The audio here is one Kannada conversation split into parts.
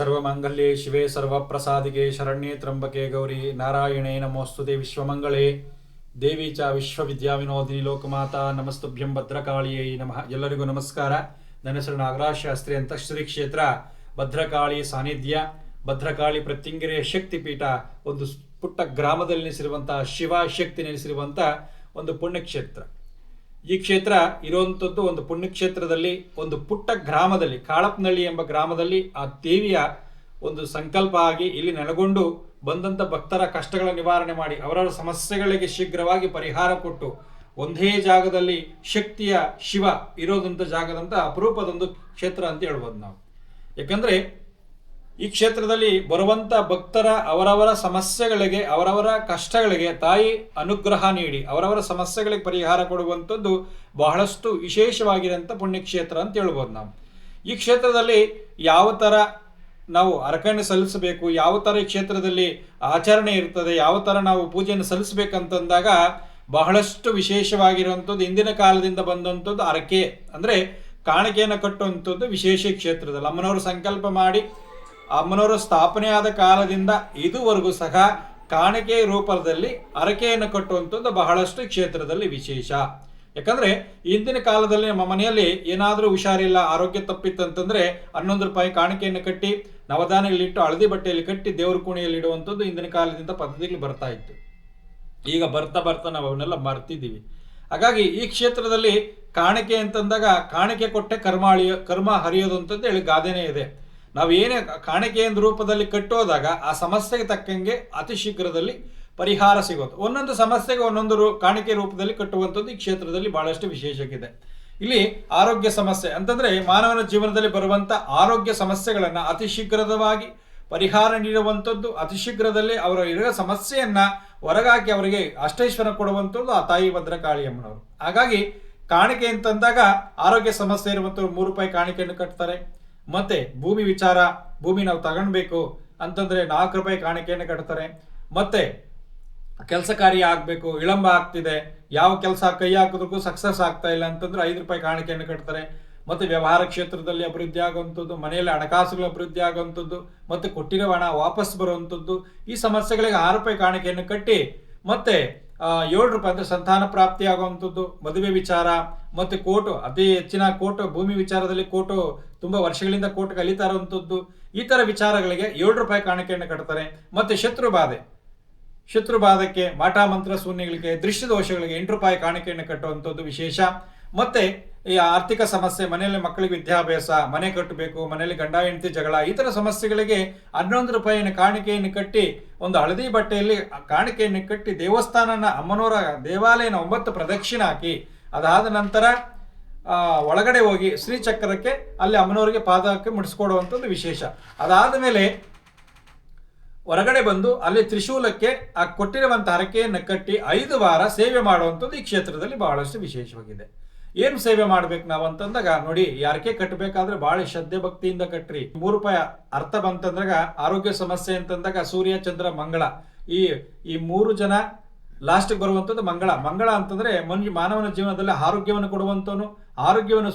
ಸರ್ವಮಂಗಲ್ಯೆ ಶಿವೆ ಸರ್ವಪ್ರಸಾದಿಗೆ ಶರಣ್ಯೇ ತ್ರಂಬಕೆ ಗೌರಿ ನಾರಾಯಣೇ ನಮೋಸ್ತುತೆ ವಿಶ್ವಮಂಗಳೇ ದೇವಿ ಚ ವಿಶ್ವವಿದ್ಯಾವಿನೋದಿನಿ ಲೋಕಮಾತಾ ನಮಸ್ತುಭ್ಯಂ ಭದ್ರಕಾಳಿಯೇ ನಮಃ. ಎಲ್ಲರಿಗೂ ನಮಸ್ಕಾರ. ನನ್ನ ಹೆಸರು ನಾಗರಾಜ್ ಶಾಸ್ತ್ರಿ ಅಂತ ಕ್ಷೇತ್ರ ಭದ್ರಕಾಳಿ ಸಾನ್ನಿಧ್ಯ. ಭದ್ರಕಾಳಿ ಪ್ರತ್ಯಂಗಿರಿಯ ಶಕ್ತಿಪೀಠ. ಒಂದು ಪುಟ್ಟ ಗ್ರಾಮದಲ್ಲಿ ನೆಲೆಸಿರುವಂತಹ ಶಿವ ಶಕ್ತಿ ನೆಲೆಸಿರುವಂತಹ ಒಂದು ಪುಣ್ಯಕ್ಷೇತ್ರ. ಈ ಕ್ಷೇತ್ರ ಇರುವಂಥದ್ದು ಒಂದು ಪುಣ್ಯಕ್ಷೇತ್ರದಲ್ಲಿ, ಒಂದು ಪುಟ್ಟ ಗ್ರಾಮದಲ್ಲಿ ಕಾಳಪ್ನಳ್ಳಿ ಎಂಬ ಗ್ರಾಮದಲ್ಲಿ ಆ ದೇವಿಯ ಒಂದು ಸಂಕಲ್ಪ ಆಗಿ ಇಲ್ಲಿ ನೆಲೆಗೊಂಡು ಬಂದಂಥ ಭಕ್ತರ ಕಷ್ಟಗಳ ನಿವಾರಣೆ ಮಾಡಿ, ಅವರವರ ಸಮಸ್ಯೆಗಳಿಗೆ ಶೀಘ್ರವಾಗಿ ಪರಿಹಾರ ಕೊಟ್ಟು ಒಂದೇ ಜಾಗದಲ್ಲಿ ಶಕ್ತಿಯ ಶಿವ ಇರೋದಂಥ ಜಾಗದಂಥ ಅಪರೂಪದೊಂದು ಕ್ಷೇತ್ರ ಅಂತ ಹೇಳ್ಬೋದು ನಾವು. ಯಾಕಂದ್ರೆ ಈ ಕ್ಷೇತ್ರದಲ್ಲಿ ಬರುವಂತ ಭಕ್ತರ ಅವರವರ ಸಮಸ್ಯೆಗಳಿಗೆ, ಅವರವರ ಕಷ್ಟಗಳಿಗೆ ತಾಯಿ ಅನುಗ್ರಹ ನೀಡಿ, ಅವರವರ ಸಮಸ್ಯೆಗಳಿಗೆ ಪರಿಹಾರ ಕೊಡುವಂಥದ್ದು ಬಹಳಷ್ಟು ವಿಶೇಷವಾಗಿರೋಂಥ ಪುಣ್ಯಕ್ಷೇತ್ರ ಅಂತ ಹೇಳ್ಬೋದು ನಾವು. ಈ ಕ್ಷೇತ್ರದಲ್ಲಿ ಯಾವ ಥರ ನಾವು ಅರ್ಕಣೆ ಸಲ್ಲಿಸಬೇಕು, ಯಾವ ಥರ ಈ ಕ್ಷೇತ್ರದಲ್ಲಿ ಆಚರಣೆ ಇರ್ತದೆ, ಯಾವ ಥರ ನಾವು ಪೂಜೆಯನ್ನು ಸಲ್ಲಿಸಬೇಕಂತಂದಾಗ ಬಹಳಷ್ಟು ವಿಶೇಷವಾಗಿರುವಂಥದ್ದು, ಇಂದಿನ ಕಾಲದಿಂದ ಬಂದಂಥದ್ದು ಅರಕೆ. ಅಂದರೆ ಕಾಣಿಕೆಯನ್ನು ಕಟ್ಟುವಂಥದ್ದು ವಿಶೇಷ ಕ್ಷೇತ್ರದಲ್ಲಿ. ಅಮ್ಮನವರು ಸಂಕಲ್ಪ ಮಾಡಿ ಅಮ್ಮನವರ ಸ್ಥಾಪನೆ ಆದ ಕಾಲದಿಂದ ಇದುವರೆಗೂ ಸಹ ಕಾಣಿಕೆ ರೂಪದಲ್ಲಿ ಅರಕೆಯನ್ನು ಕಟ್ಟುವಂಥದ್ದು ಬಹಳಷ್ಟು ಕ್ಷೇತ್ರದಲ್ಲಿ ವಿಶೇಷ. ಯಾಕಂದ್ರೆ ಇಂದಿನ ಕಾಲದಲ್ಲಿ ನಮ್ಮ ಮನೆಯಲ್ಲಿ ಏನಾದರೂ ಹುಷಾರಿಲ್ಲ, ಆರೋಗ್ಯ ತಪ್ಪಿತ್ತಂತಂದ್ರೆ ಹನ್ನೊಂದು ರೂಪಾಯಿ ಕಾಣಿಕೆಯನ್ನು ಕಟ್ಟಿ ನವಧಾನ್ಯಗಳಿಟ್ಟು ಹಳದಿ ಬಟ್ಟೆಯಲ್ಲಿ ಕಟ್ಟಿ ದೇವ್ರ ಕೋಣೆಯಲ್ಲಿ ಇಡುವಂಥದ್ದು ಇಂದಿನ ಕಾಲದಿಂದ ಪದ್ಧತಿಗಳು ಬರ್ತಾ ಇತ್ತು. ಈಗ ಬರ್ತಾ ಬರ್ತಾ ನಾವು ಅವನ್ನೆಲ್ಲ ಮರ್ತಿದ್ದೀವಿ. ಹಾಗಾಗಿ ಈ ಕ್ಷೇತ್ರದಲ್ಲಿ ಕಾಣಿಕೆ ಅಂತಂದಾಗ ಕಾಣಿಕೆ ಕೊಟ್ಟೆ ಅಳಿಯೋ ಕರ್ಮ ಹರಿಯೋದು ಅಂತಂದು ಹೇಳಿ ಗಾದೆನೇ ಇದೆ. ನಾವು ಏನೇ ಕಾಣಿಕೆ ರೂಪದಲ್ಲಿ ಕಟ್ಟೋದಾಗ ಆ ಸಮಸ್ಯೆಗೆ ತಕ್ಕಂಗೆ ಅತಿ ಶೀಘ್ರದಲ್ಲಿ ಪರಿಹಾರ ಸಿಗೋದು. ಒಂದೊಂದು ಸಮಸ್ಯೆಗೆ ಒಂದೊಂದು ರೂ, ಕಾಣಿಕೆ ರೂಪದಲ್ಲಿ ಕಟ್ಟುವಂಥದ್ದು ಈ ಕ್ಷೇತ್ರದಲ್ಲಿ ಬಹಳಷ್ಟು ವಿಶೇಷಕ್ಕಿದೆ. ಇಲ್ಲಿ ಆರೋಗ್ಯ ಸಮಸ್ಯೆ ಅಂತಂದ್ರೆ ಮಾನವನ ಜೀವನದಲ್ಲಿ ಬರುವಂಥ ಆರೋಗ್ಯ ಸಮಸ್ಯೆಗಳನ್ನು ಅತಿ ಶೀಘ್ರದವಾಗಿ ಪರಿಹಾರ ನೀಡುವಂಥದ್ದು, ಅತಿ ಶೀಘ್ರದಲ್ಲಿ ಅವರ ಇರುವ ಸಮಸ್ಯೆಯನ್ನ ಹೊರಗಾಕಿ ಅವರಿಗೆ ಅಷ್ಟೈಶ್ವರ ಕೊಡುವಂಥದ್ದು ಆ ತಾಯಿ ಭದ್ರಕಾಳಿ ಅಮ್ಮನವರು ಹಾಗಾಗಿ ಕಾಣಿಕೆ ಅಂತಂದಾಗ ಆರೋಗ್ಯ ಸಮಸ್ಯೆ ಇರುವಂಥವ್ರು ಮೂರು ರೂಪಾಯಿ ಕಾಣಿಕೆಯನ್ನು ಕಟ್ತಾರೆ. ಮತ್ತೆ ಭೂಮಿ ವಿಚಾರ, ಭೂಮಿ ನಾವು ತಗೊಳ್ಬೇಕು ಅಂತಂದ್ರೆ ನಾಲ್ಕು ರೂಪಾಯಿ ಕಾಣಿಕೆಯನ್ನು ಕಟ್ತಾರೆ. ಮತ್ತೆ ಕೆಲಸ ಕಾರ್ಯ ಆಗಬೇಕು, ವಿಳಂಬ ಆಗ್ತಿದೆ. ಯಾವ ಕೆಲಸ ಕೈ ಹಾಕೋದಕ್ಕೂ ಸಕ್ಸಸ್ ಆಗ್ತಾ ಇಲ್ಲ ಅಂತಂದ್ರೆ ಐದು ರೂಪಾಯಿ ಕಾಣಿಕೆಯನ್ನು ಕಟ್ತಾರೆ. ಮತ್ತೆ ವ್ಯವಹಾರ ಕ್ಷೇತ್ರದಲ್ಲಿ ಅಭಿವೃದ್ಧಿ ಆಗುವಂಥದ್ದು, ಮನೆಯಲ್ಲಿ ಹಣಕಾಸುಗಳು ಅಭಿವೃದ್ಧಿ ಆಗುವಂಥದ್ದು, ಮತ್ತೆ ಕೊಟ್ಟಿರೋ ಹಣ ವಾಪಸ್ ಬರುವಂಥದ್ದು, ಈ ಸಮಸ್ಯೆಗಳಿಗೆ ಆರು ರೂಪಾಯಿ ಕಾಣಿಕೆಯನ್ನು ಕಟ್ಟಿ, ಮತ್ತೆ ಏಳು ರೂಪಾಯಿ ಅಂದರೆ ಸಂತಾನ ಪ್ರಾಪ್ತಿ ಆಗುವಂತದ್ದು ಮದುವೆ ವಿಚಾರ, ಮತ್ತೆ ಕೋಟು, ಅತಿ ಹೆಚ್ಚಿನ ಕೋಟು, ಭೂಮಿ ವಿಚಾರದಲ್ಲಿ ಕೋಟು ತುಂಬಾ ವರ್ಷಗಳಿಂದ ಕೋಟು ಕಲಿತಾ ಇರುವಂಥದ್ದು, ಈ ಥರ ವಿಚಾರಗಳಿಗೆ ಏಳು ರೂಪಾಯಿ ಕಾಣಿಕೆಯನ್ನು ಕಟ್ತಾರೆ. ಮತ್ತೆ ಶತ್ರು ಬಾಧೆ. ಶತ್ರು ಬಾಧಕ್ಕೆ ಮಾಟಾ ಮಂತ್ರ ಶೂನ್ಯಗಳಿಗೆ ದೃಷ್ಟಿ ದೋಷಗಳಿಗೆ ಎಂಟು ರೂಪಾಯಿ ಕಾಣಿಕೆಯನ್ನು ಕಟ್ಟುವಂಥದ್ದು ವಿಶೇಷ. ಮತ್ತೆ ಈ ಆರ್ಥಿಕ ಸಮಸ್ಯೆ, ಮನೆಯಲ್ಲಿ ಮಕ್ಕಳಿಗೆ ವಿದ್ಯಾಭ್ಯಾಸ, ಮನೆ ಕಟ್ಟಬೇಕು, ಮನೆಯಲ್ಲಿ ಗಂಡ, ಹೆಂಡತಿ ಜಗಳ, ಈ ಥರ ಸಮಸ್ಯೆಗಳಿಗೆ ಹನ್ನೊಂದು ರೂಪಾಯಿನ ಕಾಣಿಕೆಯನ್ನು ಕಟ್ಟಿ, ಒಂದು ಹಳದಿ ಬಟ್ಟೆಯಲ್ಲಿ ಕಾಣಿಕೆಯನ್ನು ಕಟ್ಟಿ ದೇವಸ್ಥಾನನ ಅಮ್ಮನವರ ದೇವಾಲಯನ ಒಂಬತ್ತು ಪ್ರದಕ್ಷಿಣೆ ಹಾಕಿ, ಅದಾದ ನಂತರ ಒಳಗಡೆ ಹೋಗಿ ಶ್ರೀಚಕ್ರಕ್ಕೆ ಅಲ್ಲಿ ಅಮ್ಮನವರಿಗೆ ಪಾದಕ್ಕೆ ಮುಡಿಸ್ಕೊಡುವಂಥದ್ದು ವಿಶೇಷ. ಅದಾದ ಮೇಲೆ ಹೊರಗಡೆ ಬಂದು ಅಲ್ಲಿ ತ್ರಿಶೂಲಕ್ಕೆ ಆ ಕೊಟ್ಟಿರುವಂಥ ಹರಕೆಯನ್ನು ಕಟ್ಟಿ ಐದು ವಾರ ಸೇವೆ ಮಾಡುವಂಥದ್ದು ಈ ಕ್ಷೇತ್ರದಲ್ಲಿ ಬಹಳಷ್ಟು ವಿಶೇಷವಾಗಿದೆ. ಏನು ಸೇವೆ ಮಾಡ್ಬೇಕು ನಾವು ಅಂತಂದಾಗ, ನೋಡಿ ಯಾರಿಗೆ ಹರಕೆ ಕಟ್ಟಬೇಕಾದ್ರೆ ಬಹಳ ಶ್ರದ್ಧೆ ಭಕ್ತಿಯಿಂದ ಕಟ್ರಿ. ಮೂರು ರೂಪಾಯಿ ಅರ್ಥ ಬಂತಂದಾಗ ಆರೋಗ್ಯ ಸಮಸ್ಯೆ ಅಂತಂದಾಗ ಸೂರ್ಯ, ಚಂದ್ರ, ಮಂಗಳ. ಈ ಈ ಮೂರು ಜನ ಲಾಸ್ಟ್ಗೆ ಬರುವಂಥದ್ದು ಮಂಗಳ. ಮಂಗಳ ಅಂತಂದ್ರೆ ಮನುಷ್ಯ ಮಾನವನ ಜೀವನದಲ್ಲಿ ಆರೋಗ್ಯವನ್ನು ಕೊಡುವಂತವನು ಆರೋಗ್ಯವನ್ನು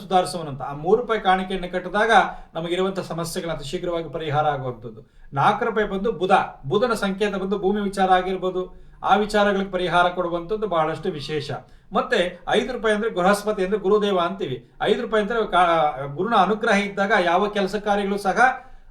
ಅಂತ ಆ ಮೂರು ರೂಪಾಯಿ ಕಾಣಿಕೆಯನ್ನು ಕಟ್ಟಿದಾಗ ನಮಗಿರುವಂಥ ಸಮಸ್ಯೆಗಳಂತ ಶೀಘ್ರವಾಗಿ ಪರಿಹಾರ ಆಗುವಂಥದ್ದು. ನಾಲ್ಕು ರೂಪಾಯಿ ಬಂದು ಬುಧ. ಬುಧನ ಸಂಕೇತ ಬಂದು ಭೂಮಿ ವಿಚಾರ ಆಗಿರ್ಬೋದು. ಆ ವಿಚಾರಗಳಿಗೆ ಪರಿಹಾರ ಕೊಡುವಂಥದ್ದು ಬಹಳಷ್ಟು ವಿಶೇಷ. ಮತ್ತೆ ಐದು ರೂಪಾಯಿ ಅಂದ್ರೆ ಗೃಹಸ್ಪತಿ ಅಂದ್ರೆ ಗುರುದೇವ ಅಂತೀವಿ. ಐದು ರೂಪಾಯಿ ಅಂದ್ರೆ ಗುರುನ ಅನುಗ್ರಹ ಇದ್ದಾಗ ಯಾವ ಕೆಲಸ ಕಾರ್ಯಗಳು ಸಹ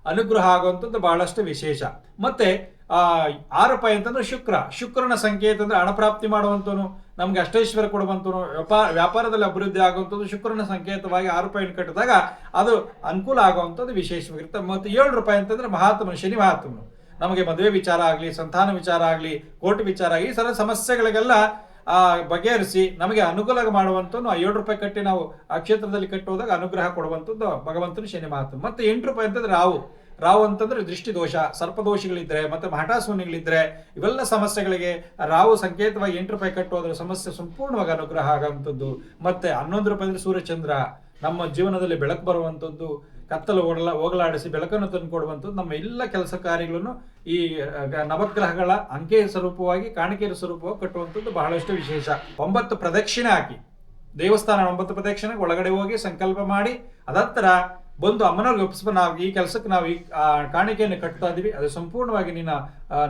ಅನುಗ್ರಹ ಆಗುವಂಥದ್ದು ಬಹಳಷ್ಟು ವಿಶೇಷ. ಮತ್ತೆ, ಆ, ಆರು ರೂಪಾಯಿ ಅಂತಂದ್ರೆ ಶುಕ್ರ. ಶುಕ್ರನ ಸಂಕೇತ ಅಂದ್ರೆ ಹಣಪ್ರಾಪ್ತಿ ಮಾಡುವಂತವನು ನಮ್ಗೆ ಅಷ್ಟೈಶ್ವರ ಕೊಡುವಂತವನು ವ್ಯಾಪಾರ ವ್ಯಾಪಾರದಲ್ಲಿ ಅಭಿವೃದ್ಧಿ ಆಗುವಂಥದ್ದು ಶುಕ್ರನ ಸಂಕೇತವಾಗಿ ಆರು ರೂಪಾಯಿ ಕಟ್ಟಿದಾಗ ಅದು ಅನುಕೂಲ ಆಗುವಂಥದ್ದು ವಿಶೇಷವಾಗಿರುತ್ತೆ. ಮತ್ತು ಏಳು ರೂಪಾಯಿ ಅಂತಂದ್ರೆ ಮಹಾತ್ಮನು, ಶನಿ ಮಹಾತ್ಮನು. ನಮಗೆ ಮದುವೆ ವಿಚಾರ ಆಗಲಿ, ಸಂತಾನ ವಿಚಾರ ಆಗಲಿ, ಕೋರ್ಟ್ ವಿಚಾರ ಆಗಲಿ, ಈ ಸರ ಸಮಸ್ಯೆಗಳಿಗೆಲ್ಲ ಬಗೆಹರಿಸಿ ನಮಗೆ ಅನುಕೂಲ ಮಾಡುವಂಥದ್ದು ಏಳು ರೂಪಾಯಿ ಕಟ್ಟಿ ನಾವು ಆ ಕ್ಷೇತ್ರದಲ್ಲಿ ಕಟ್ಟುವುದಾಗ ಅನುಗ್ರಹ ಕೊಡುವಂಥದ್ದು ಭಗವಂತನ ಶನಿ ಮಹಾತ್ಮ ಮತ್ತೆ ಎಂಟು ರೂಪಾಯಿ ಅಂತಂದ್ರೆ ರಾವು ರಾವು ಅಂತಂದ್ರೆ ದೃಷ್ಟಿದೋಷ, ಸರ್ಪದೋಷಗಳಿದ್ರೆ, ಮತ್ತೆ ಮಹಟಾಸೂನಿಗಳಿದ್ರೆ ಇವೆಲ್ಲ ಸಮಸ್ಯೆಗಳಿಗೆ ರಾವು ಸಂಕೇತವಾಗಿ ಎಂಟು ರೂಪಾಯಿ ಕಟ್ಟುವುದರ ಸಮಸ್ಯೆ ಸಂಪೂರ್ಣವಾಗಿ ಅನುಗ್ರಹ ಆಗುವಂಥದ್ದು. ಮತ್ತೆ ಹನ್ನೊಂದು ರೂಪಾಯಿ ಅಂದ್ರೆ ಸೂರ್ಯಚಂದ್ರ. ನಮ್ಮ ಜೀವನದಲ್ಲಿ ಬೆಳಕು ಬರುವಂಥದ್ದು. ಕತ್ತಲು ಓಡಲ, ಹೋಗಲಾಡಿಸಿ ಬೆಳಕನ್ನು ತಂದು ಕೊಡುವಂಥದ್ದು ನಮ್ಮ ಎಲ್ಲ ಕೆಲಸ ಕಾರ್ಯಗಳನ್ನು ಈ ನವಗ್ರಹಗಳ ಅಂಕೆಯ ಸ್ವರೂಪವಾಗಿ, ಕಾಣಿಕೆಯ ಸ್ವರೂಪವಾಗಿ ಕಟ್ಟುವಂಥದ್ದು ಬಹಳಷ್ಟು ವಿಶೇಷ. ಒಂಬತ್ತು ಪ್ರದಕ್ಷಿಣೆ ಹಾಕಿ. ದೇವಸ್ಥಾನ ಒಂಬತ್ತು ಪ್ರದಕ್ಷಿಣೆ, ಒಳಗಡೆ ಹೋಗಿ ಸಂಕಲ್ಪ ಮಾಡಿ ಅದತ್ತರ ಬಂದು ಅಮ್ಮನವ್ರಿಗೆ ಒಪ್ಪಿಸ್ಬ ನಾವು ಈ ಕೆಲಸಕ್ಕೆ ನಾವು ಈ ಕಾಣಿಕೆಯನ್ನು ಕಟ್ತಾ ಇದ್ದೀವಿ ಅದು ಸಂಪೂರ್ಣವಾಗಿ ನಿನ್ನ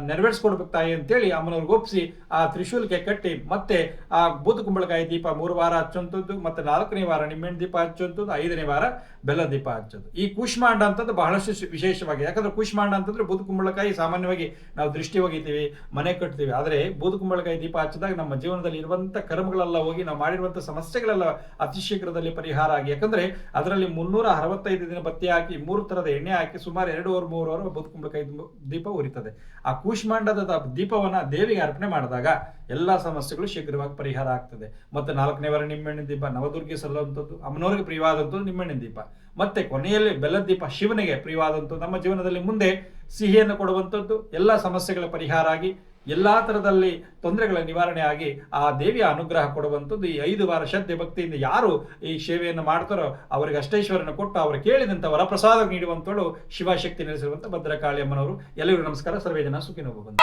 ನೆರವೇರಿಸ್ಕೊಡ್ಬೇಕು ತಾಯಿ ಅಂತೇಳಿ ಅಮ್ಮನವ್ರಿಗೆ ಒಪ್ಪಿಸಿ, ಆ ತ್ರಿಶೂಲಕ್ಕೆ ಕಟ್ಟಿ ಮತ್ತೆ ಆ ಬೂದು ಕುಂಬಳಕಾಯಿ ದೀಪ ಮೂರು ವಾರ ಹಚ್ಚುವಂಥದ್ದು, ಮತ್ತೆ ನಾಲ್ಕನೇ ವಾರ ನಿಮ್ಮೆಣ್ಣೆ ದೀಪ ಹಚ್ಚುವಂಥದ್ದು, ಐದನೇ ವಾರ ಬೆಲ್ಲ ದೀಪ ಹಚ್ಚೋದು. ಈ ಕೂಶ್ಮಾಂಡ ಅಂತದ್ದು ಬಹಳಷ್ಟು ವಿಶೇಷವಾಗಿದೆ. ಯಾಕಂದ್ರೆ ಕೂಶ್ಮಾಂಡ ಅಂತಂದ್ರೆ ಬೂದು ಕುಂಬಳಕಾಯಿ ಸಾಮಾನ್ಯವಾಗಿ ನಾವು ದೃಷ್ಟಿ ಹೋಗಿದ್ದೀವಿ ಮನೆ ಕಟ್ತೀವಿ. ಆದರೆ ಬೂದು ಕುಂಬಳಕಾಯಿ ದೀಪ ಹಚ್ಚಿದಾಗ ನಮ್ಮ ಜೀವನದಲ್ಲಿ ಇರುವಂಥ ಕರ್ಮಗಳೆಲ್ಲ ಹೋಗಿ ನಾವು ಮಾಡಿರುವಂಥ ಸಮಸ್ಯೆಗಳೆಲ್ಲ ಅತಿ ಶೀಘ್ರದಲ್ಲಿ ಪರಿಹಾರ ಆಗಿ, ಯಾಕಂದ್ರೆ ಅದರಲ್ಲಿ ಮುನ್ನೂರ ಅರವತ್ತೈದು ದಿನ ಬತ್ತಿ ಹಾಕಿ ಮೂರು ತರದ ಎಣ್ಣೆ ಹಾಕಿ ಸುಮಾರು ಎರಡೂವರೆ ಮೂರು ವಾರ ಬೂದು ಕುಂಬಳಕಾಯಿ ದೀಪ ಉರಿತದೆ. ಆ ಕೂಷ್ಮಾಂಡದ ದೀಪವನ್ನು ದೇವಿಗೆ ಅರ್ಪಣೆ ಮಾಡಿದಾಗ ಎಲ್ಲ ಸಮಸ್ಯೆಗಳು ಶೀಘ್ರವಾಗಿ ಪರಿಹಾರ ಆಗ್ತದೆ. ಮತ್ತೆ ನಾಲ್ಕನೇ ವಾರ ನಿಮ್ಮೆಣ್ಣಿನ ದೀಪ, ನವದುರ್ಗಿ ಸಲ್ಲುವಂಥದ್ದು, ಅಮ್ಮನವ್ರಿಗೆ ಪ್ರಿಯವಾದಂಥದ್ದು ನಿಮ್ಮೆಣ್ಣಿನ ದೀಪ. ಮತ್ತೆ ಕೊನೆಯಲ್ಲಿ ಬೆಲ್ಲದ ದೀಪ ಶಿವನಿಗೆ ಪ್ರಿಯವಾದಂಥದ್ದು, ನಮ್ಮ ಜೀವನದಲ್ಲಿ ಮುಂದೆ ಸಿಹಿಯನ್ನು ಕೊಡುವಂಥದ್ದು, ಎಲ್ಲ ಸಮಸ್ಯೆಗಳ ಪರಿಹಾರ ಆಗಿ ಎಲ್ಲಾ ತರದಲ್ಲಿ ತೊಂದರೆಗಳ ನಿವಾರಣೆ ಆಗಿ ಆ ದೇವಿಯ ಅನುಗ್ರಹ ಕೊಡುವಂಥದ್ದು ಈ ಐದು ವಾರ ಶ್ರದ್ಧೆ ಭಕ್ತಿಯಿಂದ ಯಾರು ಈ ಸೇವೆಯನ್ನು ಮಾಡ್ತಾರೋ ಅವರಿಗೆ ಅಷ್ಟೇಶ್ವರನ ಕೊಟ್ಟು ಅವರು ಕೇಳಿದಂಥ ವರಪ್ರಸಾದ ನೀಡುವಂಥಳು ಶಿವಶಕ್ತಿ ನೆಲೆಸಿರುವಂಥ ಭದ್ರಕಾಳಿ ಅಮ್ಮನವರು ಎಲ್ಲರಿಗೂ ನಮಸ್ಕಾರ. ಸರ್ವೇ ಜನ ಸುಖಿನೋಗು ಬಂದು